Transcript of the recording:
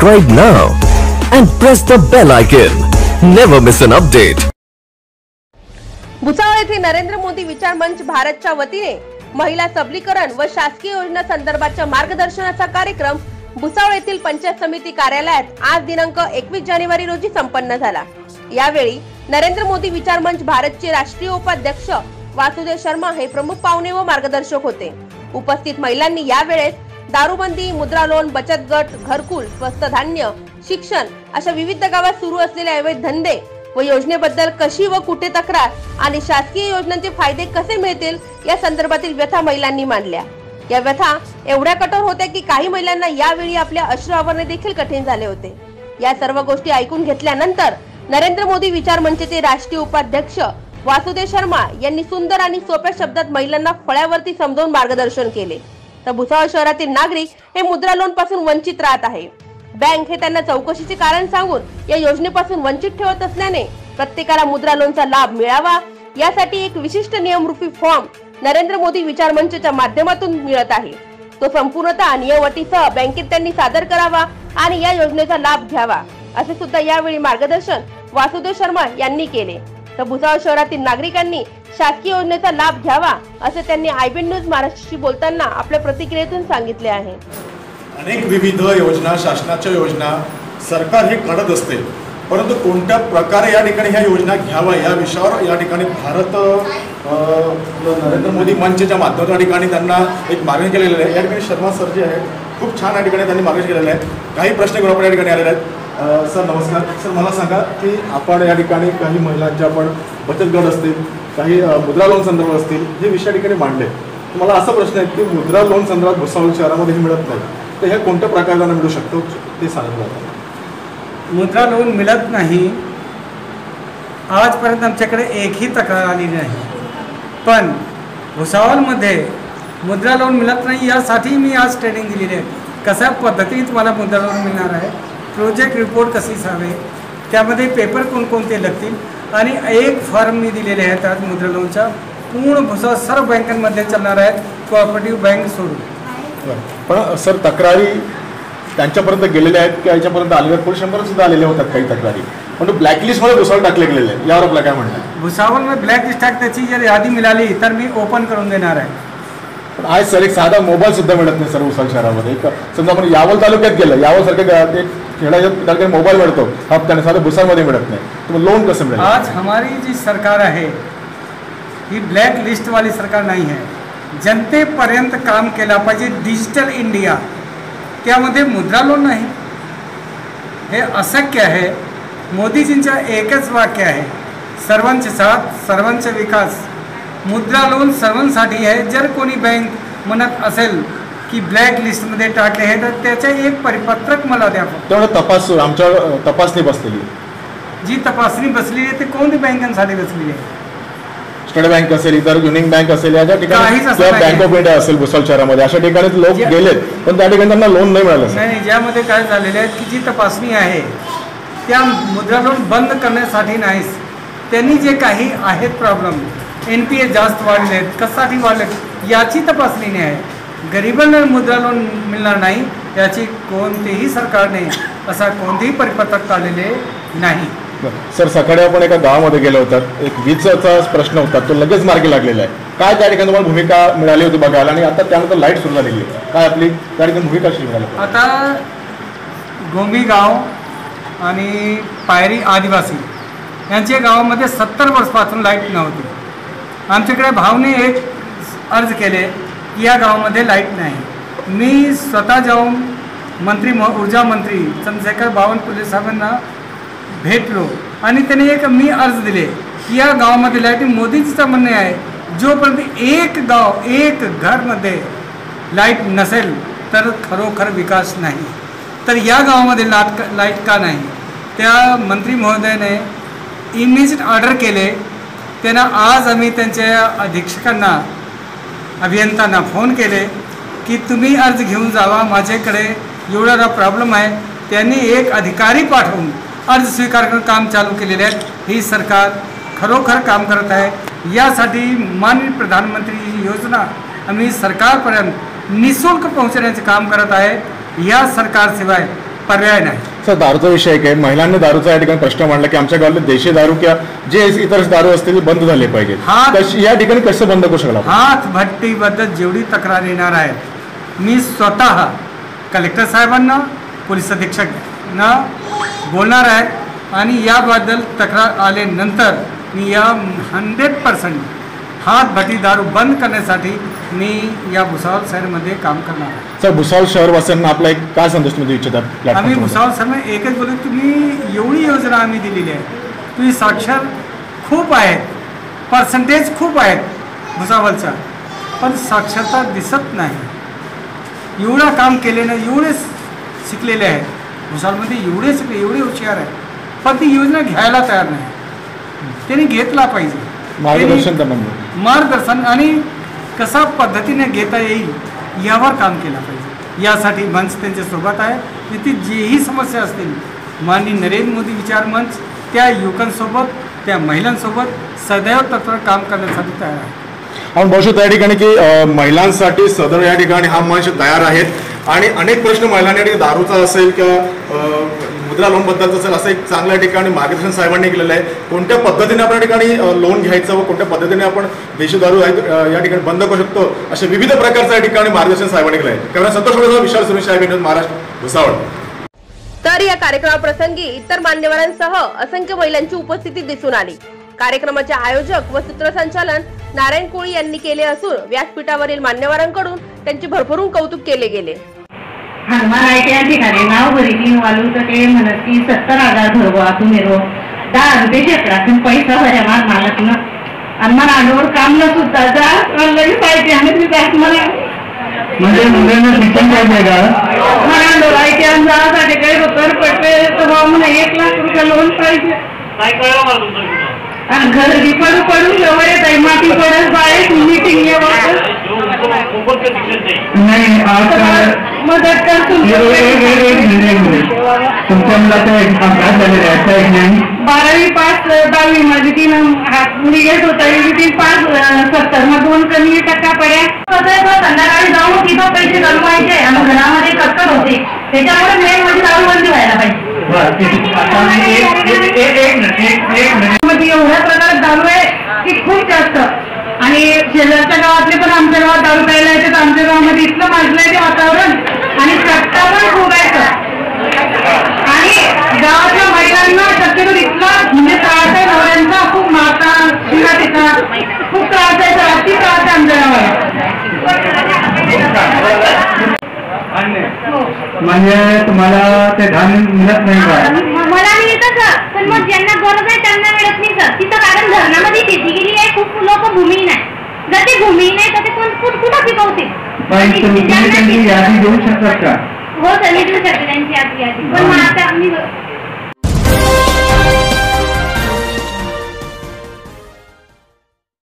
Subscribe now and press the bell icon. Never miss an update. Bhusawal येथे नरेंद्र मोदी विचार मंच भारतच्या वतीने महिला सबलीकरण व शासकीय योजना संदर्भाच्या मार्गदर्शनाचा कार्यक्रम भुसावळ येथील पंचायत समिती कार्यालयात आज दिनांक एकवीस जानेवारी रोजी संपन्न झाला यावेळी नरेंद्र मोदी विचार मंच भारतचे राष्ट्रीय उपाध्यक्ष वासुदेव शर्मा हे प्रमुख पाहुणे व मार्गदर्शक होते उपस्थित महिलांनी यावेळेस दारूबंदी मुद्रा लोन बचत गट घरकुल स्वस्त धान्य शिक्षण अशा विविध गावात सुरू असलेले अवैध धंदे व योजनेबद्दल कशी व कुठे तक्रार आणि शासकीय योजनांचे फायदे कसे मिळतील या संदर्भातील व्यथा महिलांनी मांडल्या. या व्यथा एवढ्या कठोर होत्या की काही महिलांना यावेळी आपल्या अश्रू आवरणे देखील कठीण झाले होते. या सर्व गोष्टी ऐकून घेतल्यानंतर नरेंद्र मोदी विचार मंचचे राष्ट्रीय उपाध्यक्ष वासुदेव शर्मा यांनी सुंदर आणि सोप्या शब्दात महिलांना फळ्यावरती समजावून मार्गदर्शन केले. तर भुसावळ शहरातील नागरिक हे मुद्रा लोनपासून वंचित राहत आहे. बँक हे त्यांना चौकशीचे कारण सांगून या योजनेपासून वंचित ठेवत असल्याने प्रत्येकाला मुद्रा लोनचा लाभ मिळावा यासाठी एक विशिष्ट नियमरूपी फॉर्म नरेंद्र मोदी विचार मंचच्या माध्यमातून मिळत आहे. तो संपूर्णतः नियमटीसह बँकेत त्यांनी सादर करावा आणि या योजनेचा लाभ घ्यावा असे सुद्धा यावेळी मार्गदर्शन वासुदेव शर्मा यांनी केले. तर भुसावळ शहरातील नागरिकांनी शासकीय योजनेचा लाभ घ्यावा असे त्यांनी आयबीएन न्यूज महाराष्ट्रशी बोलताना आपल्या प्रतिक्रियेतून सांगितले आहे. अनेक विविध योजना शासनाच्या योजना सरकार हे काढत असते. परंतु कोणत्या प्रकारे या ठिकाणी ह्या योजना घ्यावा या विषयावर या ठिकाणी भारत नरेंद्र मोदी मंचच्या माध्यमातून या ठिकाणी त्यांना एक मागणी केलेलं आहे. या ठिकाणी शर्मा सर जे आहेत खूप छान या ठिकाणी त्यांनी मागणी केलेलं आहे. काही प्रश्न घेऊन आपण या ठिकाणी आलेले आहेत. सर नमस्कार. सर मला सांगा की आपण या ठिकाणी काही महिलांच्या आपण बचत गट असतील काही मुद्रा लोन संदर्भ असतील हे विषय ठिकाणी मांडले मला असा प्रश्न आहे की मुद्रा लोन संदर्भात भुसावळ शहरामध्ये हे मिळत नाही. तर हे कोणत्या प्रकाराला मिळू शकतो? ते सांगितलं मुद्रा लोन मिळत नाही. आजपर्यंत आमच्याकडे एकही तक्रार आली नाही. पण भुसावळमध्ये मुद्रा लोन मिळत नाही यासाठी मी आज ट्रेनिंग दिलेली आहे. कशा पद्धतीने तुम्हाला मुद्रा लोन मिळणार आहे? प्रोजेक्ट रिपोर्ट कशी सावे त्यामध्ये पेपर कोणकोणते लागतील? आणि एक फॉर्म मी दिलेले आहेत आज मुद्रा लोनच्या. पूर्ण भुसावळ सर्व बँकांमध्ये चालणार आहेत. कोऑपरेटिव्ह बँक सोडून. पण सर तक्रारी त्यांच्यापर्यंत गेलेल्या आहेत किंवा याच्यापर्यंत आलेल्या आहेत? पोलीस शंभर सुद्धा आलेल्या होतात काही तक्रारी. पण ब्लॅकलिस्टमध्ये भुसावळ टाकले गेलेले आहे यावर आपलं काय म्हणणं आहे? भुसावळमध्ये ब्लॅक लिस्ट त्याची जर यादी मिळाली तर मी ओपन करून देणार आहे. पण आज सर एक साधा मोबाईल सुद्धा मिळत नाही सर उसाल शहरामध्ये. एक समजा आपण यावल तालुक्यात गेलं यावल सारख्या गा- ते खेड्याच्या तालुक्यात मोबाईल मिळतो. हप्त्याने साधं भुसामध्ये मिळत नाही. तर लोन कसं मिळेल? आज हमारी जी सरकार आहे ही ब्लॅक लिस्टवाली सरकार नाही आहे. जनतेपर्यंत काम केला पाहिजे डिजिटल इंडिया त्यामध्ये मुद्रा लोन नाही. हे अशक्य आहे. मोदीजींचं एकच वाक्य आहे. सर्वांचे साथ सर्वांचे विकास. मुद्रा लोन सर्वांसाठी आहे. जर कोणी बँक म्हणत असेल की ब्लॅक लिस्टमध्ये टाकले आहे तर त्याचे एक परिपत्रक मला द्या तेवढं तपास आमच्या तपासणी बसलेली. जी तपासणी बसली आहे ते कोणती बँकांसाठी बसली आहे? स्टेट बँक असेल इतर युनियन बँक असेल याच्या ठिकाणी. बँक ऑफ इंडिया असेल भुसावळ शहरामध्ये अशा ठिकाणी लोक गेलेत पण त्या ठिकाणी त्यांना लोन नाही मिळालं. नाही ज्यामध्ये काय झालेले आहे की जी तपासणी आहे त्या मुद्रा लोन बंद करण्यासाठी नाहीच. त्यांनी जे काही आहेत प्रॉब्लेम एन पी ए जास्त वाढले आहेत कशासाठी वाढले याची तपासणी नाही आहे. गरिबांना मुद्रा लोन मिळणार नाही याची कोणतेही सरकारने असा कोणतेही परिपत्रक काढलेले नाही. सर सकाळी आपण एका गावामध्ये गेलो होतात एक वीजचा प्रश्न होता. तो लगेच मार्गी लागलेला आहे. काय त्या ठिकाणी तुम्हाला भूमिका मिळाली होती बघायला? आणि आता त्यानंतर लाइट सुरू झालेली आहे. काय आपली त्या ठिकाणी भूमिका कशी मिळाली? आता गोंबी गाव आणि पायरी आदिवासी यांच्या गावामध्ये सत्तर वर्षपासून लाइट नव्हती. आमच्याकडे भावने एक अर्ज केले. की या गावामध्ये लाइट नाही. मी स्वतः जाऊन मंत्री म ऊर्जा मंत्री चंद्रशेखर बावनकुले साहेबांना भेटलो आणि त्याने एक मी अर्ज दिले की या गावामध्ये लाइट मोदीचं म्हणणे आहे जोपर्यंत एक गाव एक घरमध्ये लाइट नसेल तर खरोखर विकास नाही. तर या गावामध्ये लाट लाइट का नाही? त्या मंत्री महोदयाने इमिजिएट ऑर्डर केले. त्यांना आज आम्ही त्यांच्या अधीक्षकांना अभियंत्यांना फोन केले की तुम्ही अर्ज घेऊन जावा माझ्याकडे एवढा प्रॉब्लेम आहे. त्यांनी एक अधिकारी पाठवून अर्ज स्वीकार करून काम चालू केलेले आहेत. ही सरकार खरोखर काम करत आहे. यासाठी माननीय प्रधानमंत्री ही योजना आम्ही सरकारपर्यंत निशुल्क पोहोचण्याचे काम करत आहे. या सरकारशिवाय पर्याय नाही सर दारूचा विषय काय महिलांनी दारूचा या ठिकाणी प्रश्न मांडला की आमच्या गावातले देशी दारू किंवा जे इतर दारू असतील ते बंद झाले पाहिजेत हा. कशी- या ठिकाणी कसं बंद करू शकला आपण? हात भट्टीबद्दल जेवढी तक्रार येणार आहे मी स्वतः कलेक्टर साहेबांना पोलीस अधीक्षकना बोलणार आहे आणि याबद्दल तक्रार आल्यानंतर मी या हंड्रेड पर्सेंट हात भट्टी दारू बंद करण्यासाठी मी या भुसावळ शहरमध्ये काम करणार आहे. सर भुसावळ शहरवासियांना आपला एक काय संदेश तुम्ही देऊ इच्छिता आम्ही? भुसावळ शहर एकच बोलू तुम्ही एवढी योजना आम्ही दिलेली आहे. तुम्ही साक्षर खूप आहेत पर्सेंटेज खूप आहेत भुसावळचा पण साक्षरता दिसत नाही. एवढं काम केलेलं एवढे शिकलेले आहेत. भुसावळमध्ये एवढे शिकले एवढे हुशार आहेत. पण ती योजना घ्यायला तयार नाही. त्यांनी घेतला पाहिजे. मार्गदर्शन त्यांनी- त्यांना मिळेल. मार्गदर्शन आणि कसा पद्धतीने घेता येईल यावर काम केलं पाहिजे. यासाठी मंच त्यांच्यासोबत आहे. तिथे जेही समस्या असतील माननीय नरेंद्र मोदी विचार मंच त्या युवकांसोबत त्या महिलांसोबत सदैव तत्पर काम करण्यासाठी तयार आहे. आपण बघू शकतो या ठिकाणी की महिलांसाठी सदर या ठिकाणी हा मंच तयार आहेत आणि अनेक प्रश्न महिलांनी दारूचा असेल किंवा मुद्रा लोनबद्दलचं असेल असं एक चांगल्या ठिकाणी मार्गदर्शन साहेबांनी केलेलं आहे. कोणत्या पद्धतीने आपण या ठिकाणी लोन घ्यायचं व कोणत्या पद्धतीने आपण देशी दारू या ठिकाणी बंद करू शकतो असे विविध प्रकारचं या ठिकाणी मार्गदर्शन साहेबांनी केलं आहे कारण संतोष विशाल सुरेश साहेब महाराष्ट्र भुसावळ. तर या कार्यक्रमाप्रसंगी इतर मान्यवरांसह असंख्य महिलांची उपस्थिती दिसून आली. कार्यक्रमाचे आयोजक व सूत्रसंचालन नारायण कोळी यांनी केले असून व्यासपीठावरील मान्यवरांकडून त्यांचे भरभरून कौतुक केले गेले. हनुमानाच्या या ठिकाणी नाव भरली वालू तर ते म्हणत की सत्तर हजार भरवा तुम्ही रो दहा रुपये क्षेत्रातून पैसा भऱ्या मार मालक ना आणि मला अंडोर काम न सुद्धा जा लगेच पाहिजे आणि तुम्ही बॅग मला. म्हणजे मुलांना शिक्षण पाहिजे का? मला डोळायचे अंदाजासाठी काही रुपये पडले तर मग मला एक लाख रुपये लोन पाहिजे. आणि घर बी पडू पडू जवळ येत आहे माती पडत बाहेर मीटिंग नाही आज मदत कर तुमची. तुमच्या मुलाचा अपघात झालेला आहे एक नाही. बारावी पास दहावी मध्ये तीन हात मुली घेत होता तीन पास सत्तर. मग दोन कमी टक्का पड्या संध्याकाळी जाऊन तिथं पैसे घालवायचे आणि घरामध्ये कटकट होते. त्याच्यामुळे मेन म्हणजे दारूबंदी व्हायला पाहिजे. एवढ्या प्रकारात दारू आहे की खूप जास्त. आणि शेजारच्या गावातले पण आमच्या गावात दारू प्यायला येतात. आमच्या गावामध्ये इतकं माजलंय ते वातावरण. आणि सत्ता पण खूप आहे आणि गावातल्या महिलांना शक्यतो इतका म्हणजे त्रास आहे नवऱ्यांचा खूप माता शिरा देतात खूप त्रास आहे तर अति त्रास आहे आमच्या गावाला. म्हणजे तुम्हाला ते धान्य मिळत नाही का मला मिळतं सर पण मग ज्यांना गरज आहे त्यांना मिळत नाही सर तिथं कारण धरणामध्ये शेती गेली आहे खूप लोक भूमिहीन आहे भूमिहीन आहे तर ते कोण कुठ- कुठं पिकवतील पण आणि तुम्ही ज्यांना त्यांची यादी देऊ शकतात का हो सर मी देऊ शकते त्यांची यादी यादी. पण मग आता मी